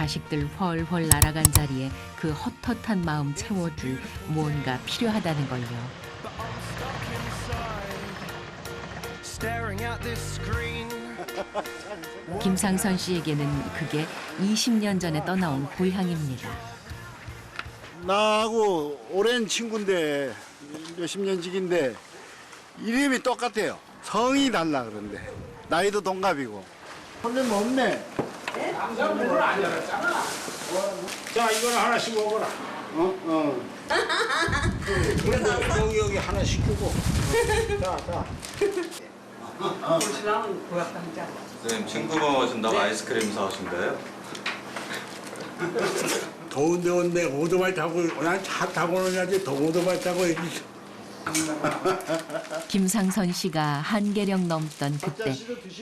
자식들 헐헐 날아간 자리에 그 헛헛한 마음 채워줄 무언가 필요하다는 걸요. staring at this screen. 김상선 씨에게는 그게 20년 전에 떠나온 고향입니다. 나하고 오랜 친구인데 몇십 년직인데 이름이 똑같아요. 성이 달라 그런데 나이도 동갑이고. 손님 없네. 자, 이거는 하나씩 먹어라. 어? 어. 그래서 여기 여기 하나 시키고. 자, 자. 선생님 친구가 오신다고 아이스크림 사오신대요? 더운데 온데 오토바이 타고 그냥 차 타고 오냐지 더 오토바이 타고. 김상선 씨가 한계령 넘던 그때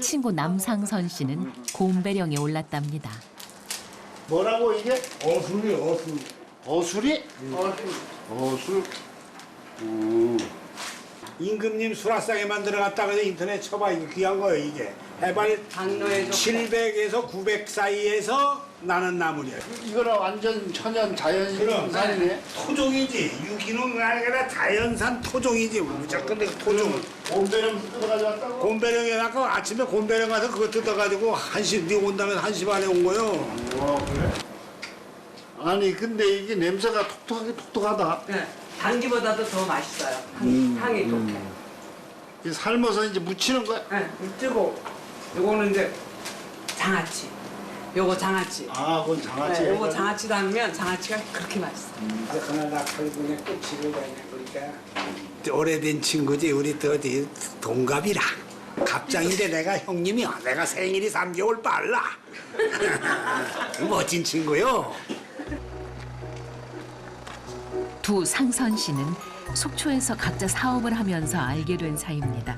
친구 남상선 씨는 곰배령에 올랐답니다. 뭐라고 이게? 어술이 어술. 어술이? 어술. 음. 임금님 수라상에 만들어갔다가 인터넷 쳐봐 이거 귀한 거예요 이게. 해발 700에서 900 사이에서 나는 나무냐. 이거는 완전 천연 자연 그럼. 산이네. 토종이지. 유기농 아니라 자연산 토종이지. 무조건 토종. 곰배름 뜯어가져왔다고? 곰배령에 가고 아침에 곰배령 가서 그거 뜯어가지고 한시 네 온다면 한시 반에 온 거요. 어, 그래? 아니 근데 이게 냄새가 톡톡하게 톡톡하다. 네, 단기보다도 더 맛있어요. 향, 음, 향이 좋게. 이 삶아서 이제 무치는 거야. 네, 뜨고 요거는 이제 장아찌. 요거 장아찌. 아, 그건 장아찌. 네, 요거 장아찌 담으면 장아찌가 그렇게 맛있어. 요 하나 칼군에 끝이고 그러니까 오래된 친구지 우리 또 어디 동갑이라 갑장인데 내가 형님이야 내가 생일이 3개월 빨라 멋진 친구요 두 상선 씨는 속초에서 각자 사업을 하면서 알게 된 사이입니다.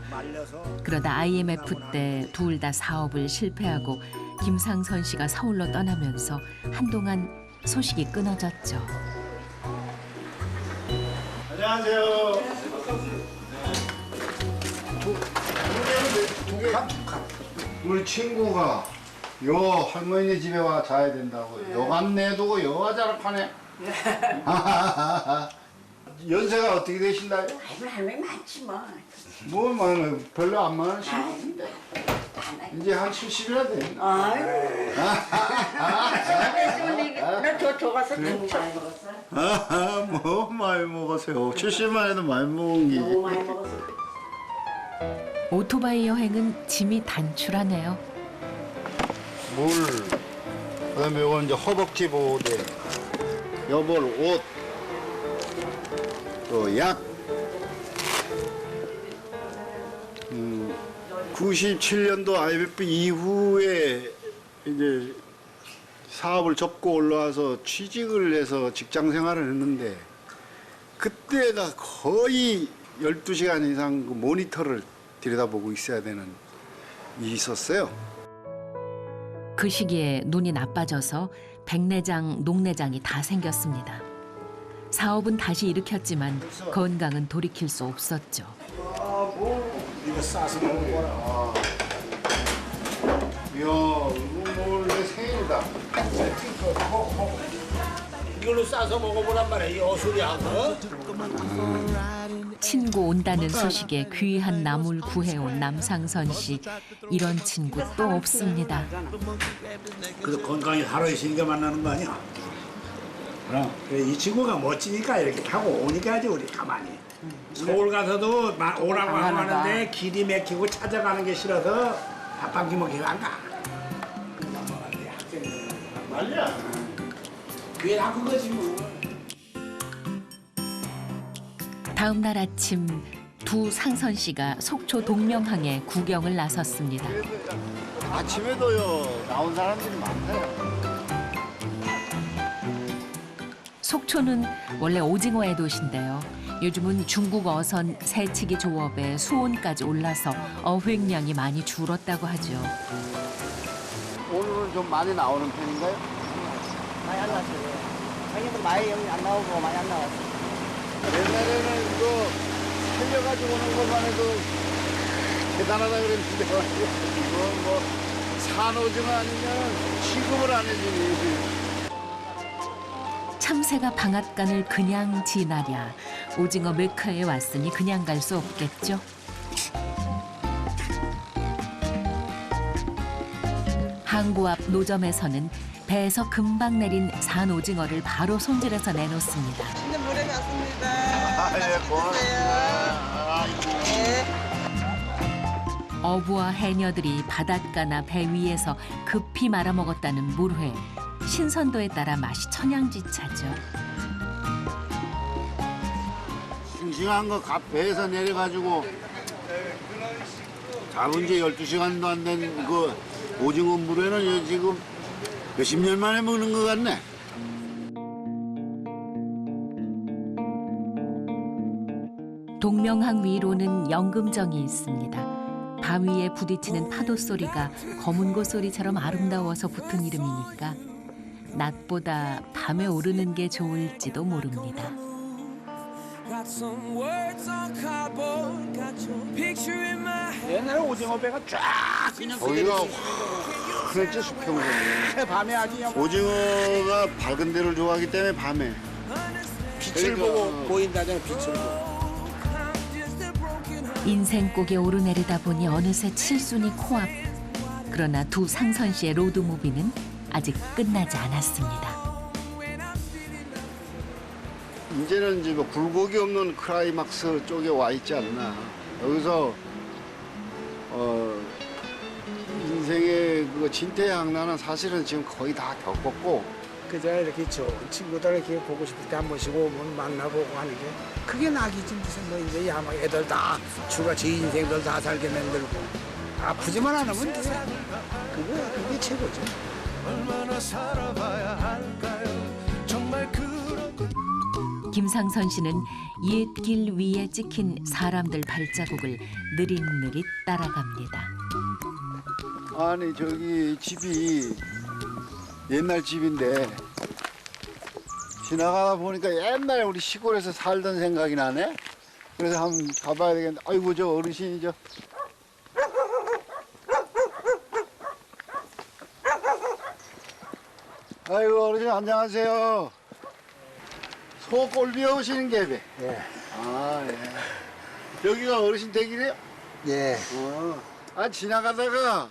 그러다 IMF 때 둘 다 사업을 실패하고 김상선 씨가 서울로 떠나면서 한동안 소식이 끊어졌죠. 안녕하세요. 우리 친구가 요 할머니 집에 와 자야 된다고 여간 내두고 여가 자락하네. 연세가 어떻게 되신다요? 아이고 할머니 많지 뭐. 뭐 많아요. 별로 안 많으시고 아이고. 이제 한 70이나 됐나? 아이고. 나저 저가서 많이 먹었어. 아, 뭐 많이 먹으세요. 70만 해도 많이 먹은 게. 너무 많이 먹었어. 오토바이 여행은 짐이 단출하네요. 물, 그다음에 이건 이제 허벅지 보호대, 여벌 옷, 또 약. 음, 97년도 IMF 이후에 이제 사업을 접고 올라와서 취직을 해서 직장 생활을 했는데 그때가 거의 12시간 이상 그 모니터를 들여다보고 있어야 되는 일이 있었어요. 그 시기에 눈이 나빠져서 백내장, 녹내장이 다 생겼습니다. 사업은 다시 일으켰지만 건강은 돌이킬 수 없었죠. 이거 싸서 먹어보라 이야, 이거 뭐내 생일이다. 이걸로 싸서 먹어보란 말이야 이 어술이하고 친구 온다는 소식에 귀한 나물 구해온 남상선 씨. 이런 친구 또 없습니다. 그래서 건강히 살아있으니까 만나는 거 아니야? 그럼 그래, 이 친구가 멋지니까 이렇게 타고 오니까 하지 우리 가만히. 서울 가서도 마- 오라고 하는데 길이 막히고 찾아가는 게 싫어서 밥방기 먹기가 안가. 말이야. 그게 다 그거지 뭐 다음 날 아침 두 상선 씨가 속초 동명항에 구경을 나섰습니다. 아침에도요 나온 사람들이 많아요. 속초는 원래 오징어의 도시인데요. 요즘은 중국 어선 새치기 조업에 수온까지 올라서 어획량이 많이 줄었다고 하죠. 오늘은 좀 많이 나오는 편인가요? 많이 안 나왔어요. 많이 여기 안 나오고 많이 안 나왔어. 옛날에는 이거 살려가지고 오는 것만 해도 대단하다 그랬는데. 이건 뭐 산오징어 아니면 취급을 안 해주니. 참새가 방앗간을 그냥 지나랴. 오징어 메카에 왔으니 그냥 갈 수 없겠죠. 항구 앞 노점에서는 배에서 금방 내린 산 오징어를 바로 손질해서 내놓습니다. 근데 물에 갔습니다. 아, 예, 고맙습니다. 어부와 해녀들이 바닷가나 배 위에서 급히 말아먹었다는 물회. 신선도에 따라 맛이 천양지차죠. 싱싱한 거 가- 배에서 내려가지고 잡은 지 12시간도 안 된 그 오징어 물회는 지금 몇십 년 만에 먹는 것 같네. 동명항 위로는 연금정이 있습니다. 밤 위에 부딪히는 파도 소리가 검은고 소리처럼 아름다워서 붙은 이름이니까 낮보다 밤에 오르는 게 좋을지도 모릅니다. 옛날에 오징어 배가 쫙 그냥 거기가 그랬지 수평선이. 밤에 아주 그냥 오징어가 밝은 데를 좋아하기 때문에 밤에. 빛을 그러니까. 보고 보인다잖아 빛을 보고. 인생곡에 오르내리다 보니 어느새 칠순이 코앞. 그러나 두 상선 씨의 로드무비는 아직 끝나지 않았습니다. 이제는 이제 뭐 굴곡이 없는 크라이막스 쪽에 와 있지 않나. 여기서 어 인생의 그 진퇴양난은 사실은 지금 거의 다 겪었고 그저 이렇게 좋은 친구들 이렇게 보고 싶을 때 한 번씩 오면 만나보고 하는 게 그게 낙이지 무슨 뭐 이제 야마 애들 다 주가 지 인생들 다 살게 만들고 아프지만 않으면 돼. 그거 그게 최고죠. 얼마나 살아봐야 할까요? 정말 것 김상선 씨는 옛길 위에 찍힌 사람들 발자국을 느릿느릿 따라갑니다. 아니 저기 집이 옛날 집인데 지나가다 보니까 옛날에 우리 시골에서 살던 생각이 나네. 그래서 한번 가봐야 되겠는데 아이고 저 어르신이 저 아이고 어르신 안녕하세요. 소 꼴비 오시는 게배. 예. 아 예. 여기가 어르신 댁이래요? 예. 어. 아 지나가다가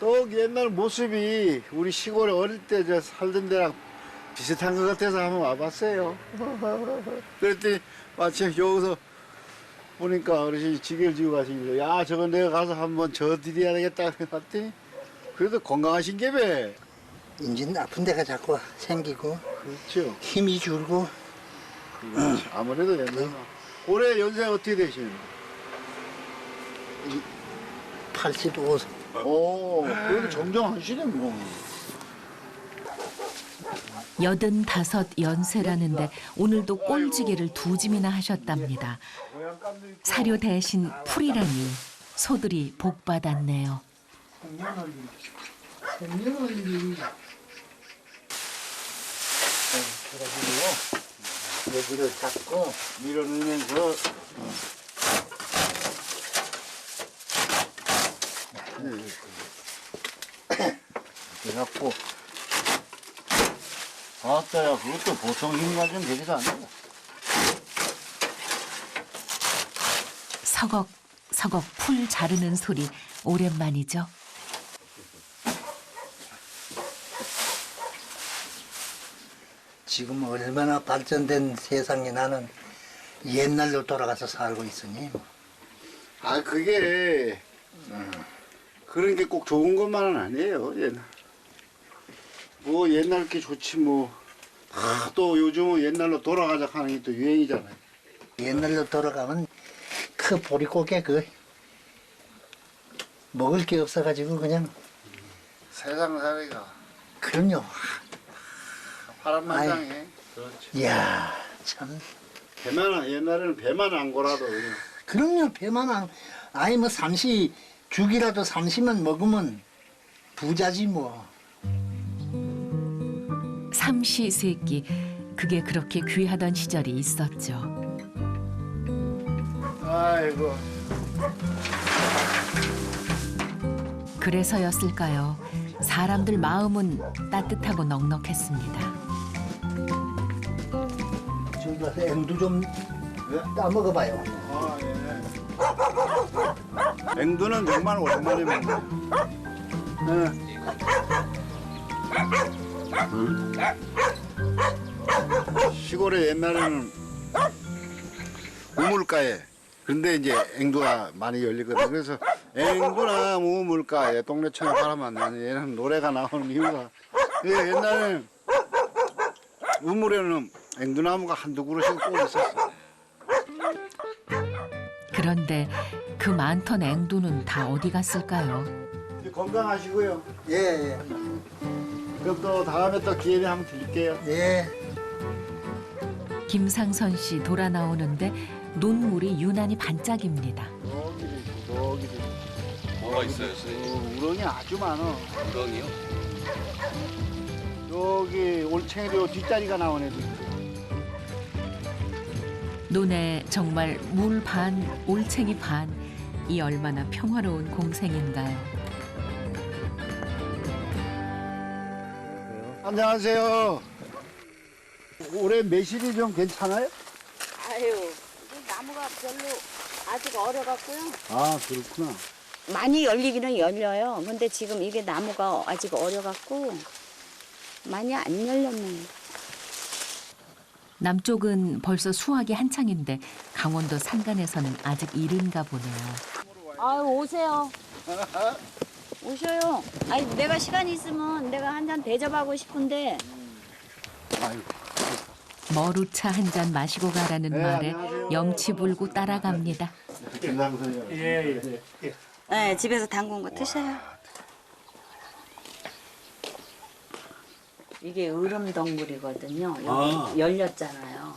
또 옛날 모습이 우리 시골에 어릴 때 저 살던 데랑 비슷한 것 같아서 한번 와봤어요. 그랬더니 마침 여기서 보니까 어르신이 지게를 지고 가시길래 야 저거 내가 가서 한번 저 드려야 되겠다 그랬더니 그래도 건강하신 게배 인진 아픈 데가 자꾸 생기고 그렇죠. 힘이 줄고 그렇지. 아무래도 옛날 올해 연세 어떻게 되시나요? 85 오 그래도 정정하시네 뭐. 여든 다섯 연세라는데 오늘도 꼴지기를 두 짐이나 하셨답니다. 사료 대신 풀이라니 소들이 복 받았네요. 여기를 잡고 밀어넣으면서 그래갖고. 아따야. 그것도 보통 힘 가지면 되지도 않아. 서걱 서걱 풀 자르는 소리 오랜만이죠. 지금 얼마나 발전된 세상에 나는 옛날로 돌아가서 살고 있으니? 아 그게 그런 게 꼭 좋은 것만은 아니에요 옛날 뭐 옛날 게 좋지 뭐또 요즘은 옛날로 돌아가자 하는 게 또 유행이잖아요. 옛날로 돌아가면 그 보릿고개 그 먹을 게 없어가지고 그냥 세상 살이가. 그럼요. 파란만장해 그렇죠 이야 참. 배만 옛날에는 배만 안 고라도 그냥. 그럼요 배만 안. 아니 뭐 삼시 죽이라도 삼시만 먹으면 부자지 뭐 삼시 세끼 그게 그렇게 귀하던 시절이 있었죠. 아이고 그래서였을까요? 사람들 마음은 따뜻하고 넉넉했습니다. 저기 가서 앵두 좀 따먹어봐요. 아, 예. 앵두는 정말 오랜만에 먹네. 네. 시골에 옛날에는 우물가에 근데 이제 앵두가 많이 열리거든. 그래서 앵두나 우물가에 동네천에 바람 만나는 얘는 노래가 나오는 이유가 예, 옛날에는 우물에는 앵두나무가 한두 그루씩 꼭 있었어. 그런데 그 많던 앵두는 다 어디 갔을까요? 건강하시고요. 예, 예. 그럼 또 다음에 또 기회 되면 한번 드릴게요. 예. 김상선 씨 돌아 나오는데 눈물이 유난히 반짝입니다. 저기도 있고 저기도 있고. 뭐가 있어요, 선생님? 어, 우렁이 아주 많어. 우렁이요? 여기 올챙이도 뒷다리가 나온 애도 있고. 논에 정말 물 반, 올챙이 반. 이 얼마나 평화로운 공생인가요? 안녕하세요. 올해 매실이 좀 괜찮아요? 아유, 이 나무가 별로 아직 어려갖고요. 아 그렇구나. 많이 열리기는 열려요. 근데 지금 이게 나무가 아직 어려갖고 많이 안 열렸네요. 남쪽은 벌써 수확이 한창인데 강원도 산간에서는 아직 이른가 보네요. 아유, 오세요. 오셔요. 아니, 내가 시간이 있으면 내가 한잔 대접하고 싶은데. 머루차 한 잔 마시고 가라는 네, 말에 안녕하세요. 염치 불고 따라갑니다. 김상선이요. 예, 예. 예. 네, 집에서 담근 거 드셔요. 이게 으름덩굴이거든요. 여기 아. 열렸잖아요.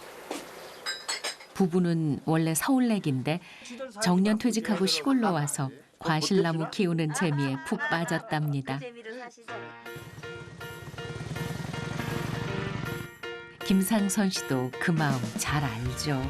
부부는 원래 서울내기인데 정년 퇴직하고 시골로 와서 과실나무 키우는 재미에 푹 빠졌답니다. 김상선 씨도 그 마음 잘 알죠.